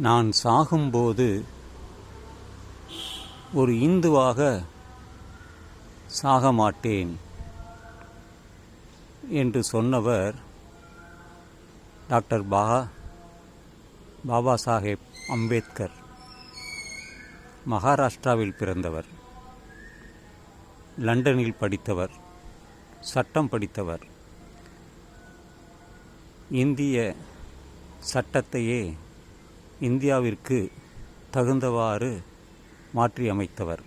நான் சாகும்போது ஒரு இந்துவாக சாக மாட்டேன் என்று சொன்னவர் டாக்டர் பா பாபா சாஹேப் அம்பேத்கர் மகாராஷ்டிராவில் பிறந்தவர் லண்டனில் படித்தவர் சட்டம் படித்தவர். இந்திய சட்டத்தையே இந்தியாவிற்கு தகுந்தவாறு மாற்றியமைத்தவர்.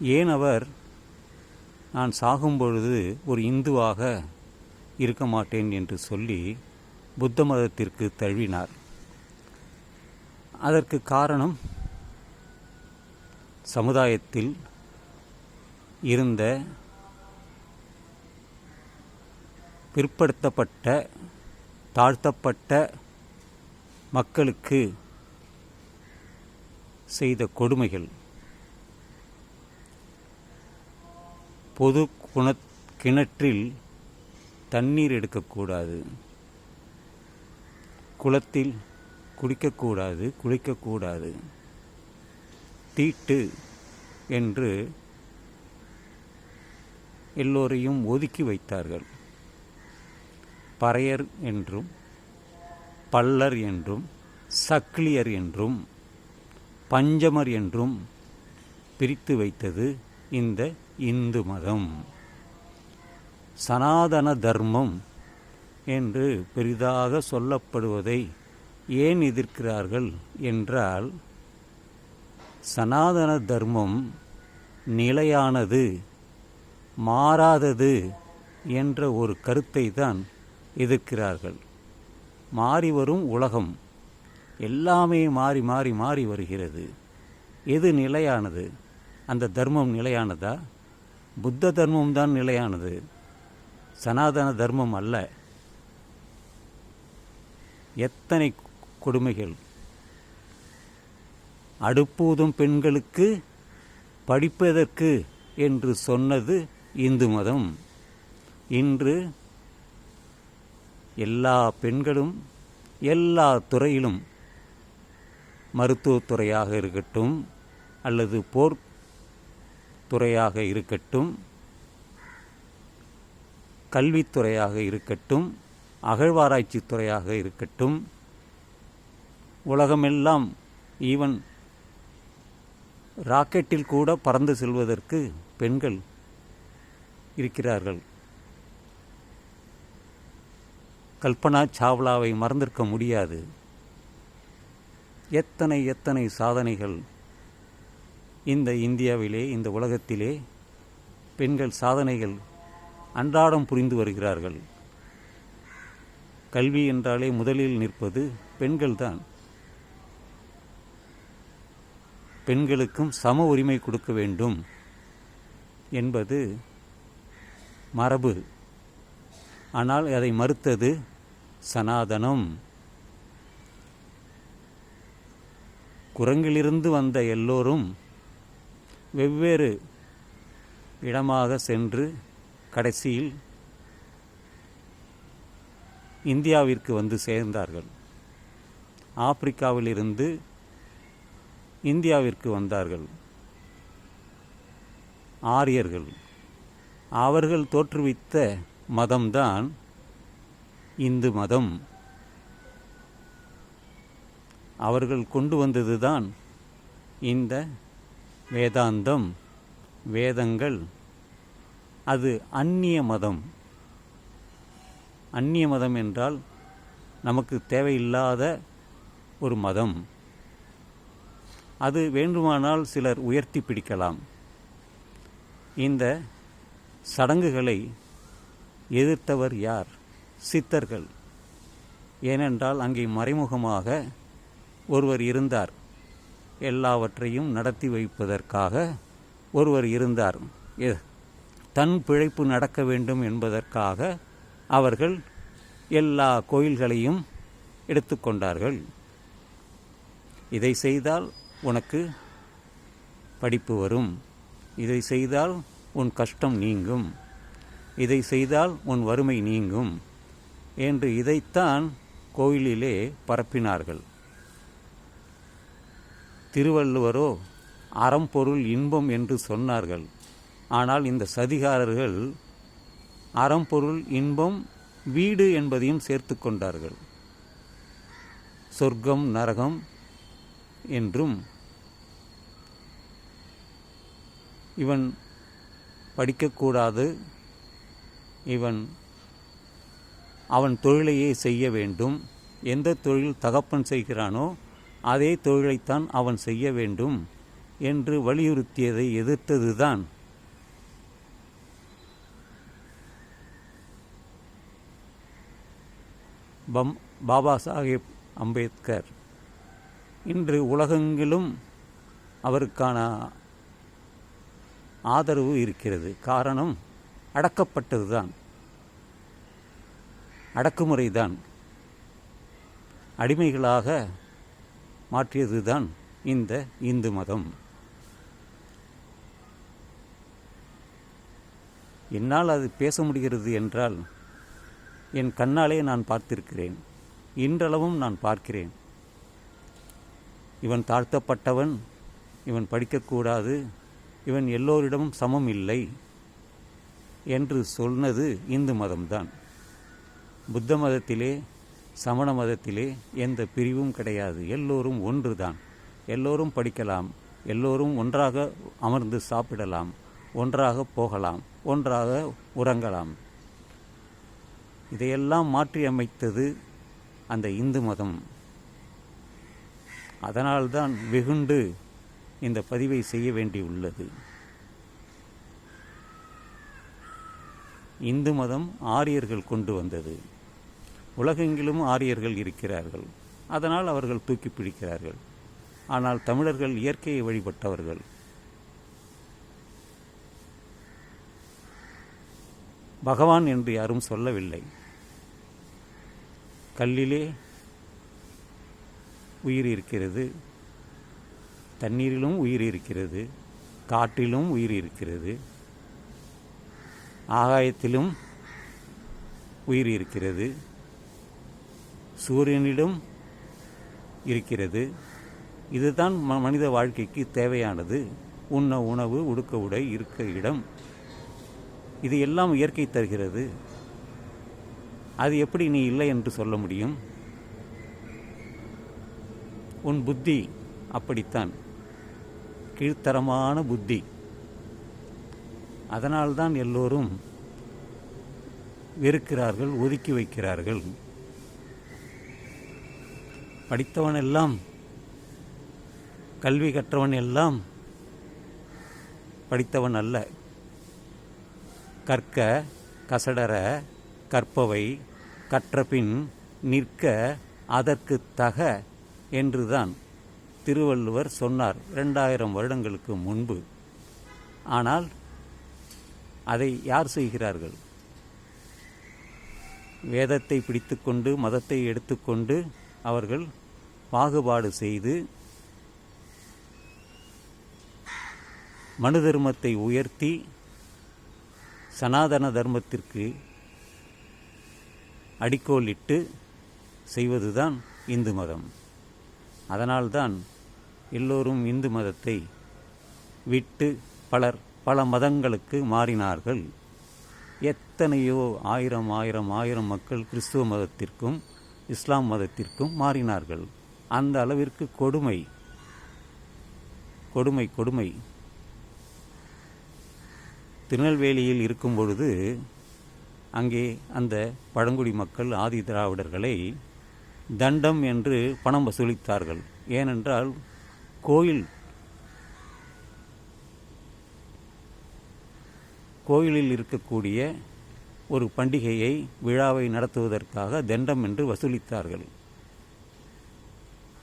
ஏன் அவர் நான் சாகும்பொழுது ஒரு இந்துவாக இருக்க மாட்டேன் என்று சொல்லி புத்த மதத்திற்கு தழுவினார். அதற்கு காரணம் சமுதாயத்தில் இருந்த பிற்படுத்தப்பட்ட தாழ்த்தப்பட்ட மக்களுக்கு செய்த கொடுமைகள். பொது குண கிணற்றில் தண்ணீர் எடுக்கக்கூடாது குளத்தில் குடிக்கக்கூடாது குளிக்கக்கூடாது தீட்டு என்று எல்லோரையும் ஒதுக்கி வைத்தார்கள். பறையர் என்றும் பல்லர் என்றும் சக்லியர் என்றும் பஞ்சமர் என்றும் பிரித்து வைத்தது இந்த இந்து மதம். சனாதன தர்மம் என்று பெரிதாக சொல்லப்படுவதை ஏன் எதிர்க்கிறார்கள் என்றால் சனாதன தர்மம் நிலையானது மாறாதது என்ற ஒரு கருத்தை தான் எதிர்க்கிறார்கள். மாறி வரும் உலகம். எல்லாமே மாறி மாறி மாறி வருகிறது. எது நிலையானது? அந்த தர்மம் நிலையானதா? புத்த தர்மம் தான் நிலையானது. சனாதன தர்மம் அல்ல. எத்தனை கொடுமைகள். அடுப்பூதும் பெண்களுக்கு படிப்பதற்கு என்று சொன்னது இந்து மதம். இன்று எல்லா பெண்களும் எல்லா துறையிலும் மருத்துவத்துறையாக இருக்கட்டும் அல்லது போர் துறையாக இருக்கட்டும் கல்வித்துறையாக இருக்கட்டும் அகழ்வாராய்ச்சி துறையாக இருக்கட்டும் உலகமெல்லாம் ஈவன் ராக்கெட்டில் கூட பறந்து செல்வதற்கு பெண்கள் இருக்கிறார்கள். கல்பனா சாவ்லாவை மறந்திருக்க முடியாது. எத்தனை எத்தனை சாதனைகள் இந்த இந்தியாவிலே இந்த உலகத்திலே பெண்கள் சாதனைகள் அன்றாடம் புரிந்து வருகிறார்கள். கல்வி என்றாலே முதலில் நிற்பது பெண்கள்தான் பெண்களுக்கும் சம உரிமை கொடுக்க வேண்டும் என்பது மரபு. ஆனால் அதை மறுத்தது சனாதனம். குரங்கிலிருந்து வந்த எல்லோரும் வெவ்வேறு இடமாக சென்று கடைசியில் இந்தியாவிற்கு வந்து சேர்ந்தார்கள். ஆப்பிரிக்காவிலிருந்து இந்தியாவிற்கு வந்தார்கள். ஆரியர்கள். அவர்கள் தோற்றுவித்த மதம்தான் இந்து மதம். அவர்கள் கொண்டு வந்ததுதான் இந்த வேதாந்தம் வேதங்கள். அது அந்நிய மதம். அந்நிய மதம் என்றால் நமக்கு தேவையில்லாத ஒரு மதம். அது வேண்டுமானால் சிலர் உயர்த்தி பிடிக்கலாம். இந்த சடங்குகளை எதிர்த்தவர் யார்? சித்தர்கள். ஏனென்றால் அங்கே மறைமுகமாக ஒருவர் இருந்தார். எல்லாவற்றையும் நடத்தி வைப்பதற்காக ஒருவர் இருந்தார். எ- தன் பிழைப்பு நடக்க வேண்டும் என்பதற்காக அவர்கள் எல்லா கோயில்களையும் எடுத்துக்கொண்டார்கள் இதை செய்தால் உனக்கு படிப்பு வரும். இதை செய்தால் உன் கஷ்டம் நீங்கும். இதை செய்தால் உன் வறுமை நீங்கும். என்று இதைத்தான் கோயிலிலே பரப்பினார்கள். திருவள்ளுவரோ அறம்பொருள் இன்பம் என்று சொன்னார்கள். ஆனால் இந்த சதிகாரர்கள் அறம்பொருள் இன்பம் வீடு என்பதையும் சேர்த்து கொண்டார்கள். சொர்க்கம் நரகம் என்றும் இவன் படிக்கக்கூடாது. இவன் அவன் தொழிலையே செய்ய வேண்டும். எந்த தொழில் தகப்பன் செய்கிறானோ அதே தொழிலைத்தான் அவன் செய்ய வேண்டும் என்று வலியுறுத்தியதை எதிர்த்ததுதான். பம் பாபா சாஹேப் அம்பேத்கர். இன்று உலகெங்கிலும் அவருக்கான ஆதரவு இருக்கிறது. காரணம் அடக்கப்பட்டதுதான். அடக்குமுறைதான். அடிமைகளாக மாற்றியதுதான் இந்த இந்து மதம். என்னால் அது பேச முடிகிறது என்றால் என் கண்ணாலே நான் பார்த்திருக்கிறேன். இன்றளவும் நான் பார்க்கிறேன். இவன் தாழ்த்தப்பட்டவன் இவன் படிக்கக்கூடாது இவன் எல்லோரிடமும் சமம் இல்லை என்று சொன்னது இந்து மதம்தான். புத்த மதத்திலே சமண மதத்திலே எந்த பிரிவும் கிடையாது. எல்லோரும் ஒன்றுதான். எல்லோரும் படிக்கலாம். எல்லோரும் ஒன்றாக அமர்ந்து சாப்பிடலாம். ஒன்றாக போகலாம். ஒன்றாக உறங்கலாம். இதையெல்லாம் மாற்றி அமைத்தது அந்த இந்து மதம். அதனால்தான் வெகுண்டு இந்த பதிவை செய்ய வேண்டியுள்ளது. இந்து மதம் ஆரியர்கள் கொண்டு வந்தது. உலகெங்கிலும் ஆரியர்கள் இருக்கிறார்கள். அதனால் அவர்கள் தூக்கி பிடிக்கிறார்கள். ஆனால் தமிழர்கள் இயற்கையை வழிபட்டவர்கள். பகவான் என்று யாரும் சொல்லவில்லை. கல்லிலே உயிர் இருக்கிறது. தண்ணீரிலும் உயிர் இருக்கிறது. காற்றிலும் உயிர் இருக்கிறது. ஆகாயத்திலும் உயிர் இருக்கிறது. சூரியனிடம் இருக்கிறது. இதுதான் ம மனித வாழ்க்கைக்கு தேவையானது. உண்ண உணவு உடுக்க உடை இருக்க இடம். இது எல்லாம் இயற்கை தருகிறது. அது எப்படி நீ இல்லை என்று சொல்ல முடியும்? உன் புத்தி அப்படித்தான். கீழ்த்தரமான புத்தி. அதனால்தான் எல்லோரும் வெறுக்கிறார்கள் ஒதுக்கி வைக்கிறார்கள். படித்தவன் எல்லாம் கல்வி கற்றவன் எல்லாம் படித்தவன் அல்ல. கற்க கசடர கற்பவை கற்றபின் நிற்க அதற்கு தக என்றுதான் திருவள்ளுவர் சொன்னார் இரண்டாயிரம் வருடங்களுக்கு முன்பு. ஆனால் அதை யார் செய்கிறார்கள்? வேதத்தை பிடித்துக்கொண்டு மதத்தை எடுத்துக்கொண்டு அவர்கள் பாகுபாடு செய்து மனு தர்மத்தை உயர்த்தி சனாதன தர்மத்திற்கு அடிக்கோலிட்டு செய்வதுதான் இந்து மதம். அதனால்தான் எல்லோரும் இந்து மதத்தை விட்டு பலர் பல மதங்களுக்கு மாறினார்கள். எத்தனையோ ஆயிரம் ஆயிரம் ஆயிரம் மக்கள் கிறிஸ்துவ மதத்திற்கும் இஸ்லாம் மதத்திற்கும் மாறினார்கள். அந்த அளவிற்கு கொடுமை. கொடுமை கொடுமை. திருநெல்வேலியில் இருக்கும் பொழுது அங்கே அந்த பழங்குடி மக்கள் ஆதி திராவிடர்களை தண்டம் என்று பணம் வசூலித்தார்கள். ஏனென்றால் கோயில் கோயிலில் இருக்கக்கூடிய ஒரு பண்டிகையை விழாவை நடத்துவதற்காக தண்டம் என்று வசூலித்தார்கள்.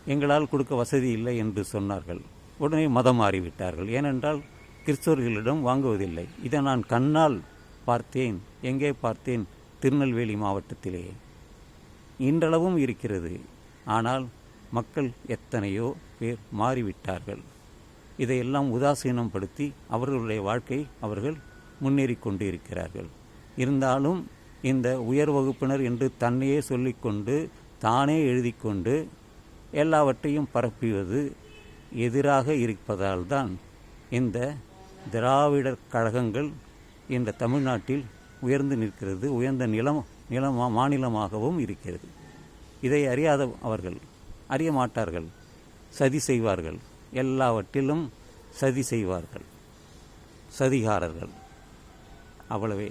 எங்களால் கொடுக்க வசதி இல்லை என்று சொன்னார்கள். உடனே மதம் மாறிவிட்டார்கள். ஏனென்றால் கிறிஸ்தவர்களிடம் வாங்குவதில்லை. இதை நான் கண்ணால் பார்த்தேன். எங்கே பார்த்தேன்? திருநெல்வேலி மாவட்டத்திலே. இன்றளவும் இருக்கிறது. ஆனால் மக்கள் எத்தனையோ பேர் மாறிவிட்டார்கள். இதையெல்லாம் உதாசீனப்படுத்தி அவர்களுடைய வாழ்க்கை அவர்கள் முன்னேறி கொண்டு இருக்கிறார்கள் இருந்தாலும் இந்த உயர் வகுப்பினர் என்று தன்னையே சொல்லிக்கொண்டு தானே எழுதி கொண்டு எல்லாவற்றையும் பரப்பிவது எதிராக இருப்பதால் தான் இந்த திராவிடர் கழகங்கள் இந்த தமிழ்நாட்டில் உயர்ந்து நிற்கிறது உயர்ந்த நிலம் நிலமா மாநிலமாகவும் இருக்கிறது. இதை அறியாத அவர்கள் அறிய மாட்டார்கள் சதி செய்வார்கள். எல்லாவற்றிலும் சதி செய்வார்கள் சதிகாரர்கள். அவ்வளவே.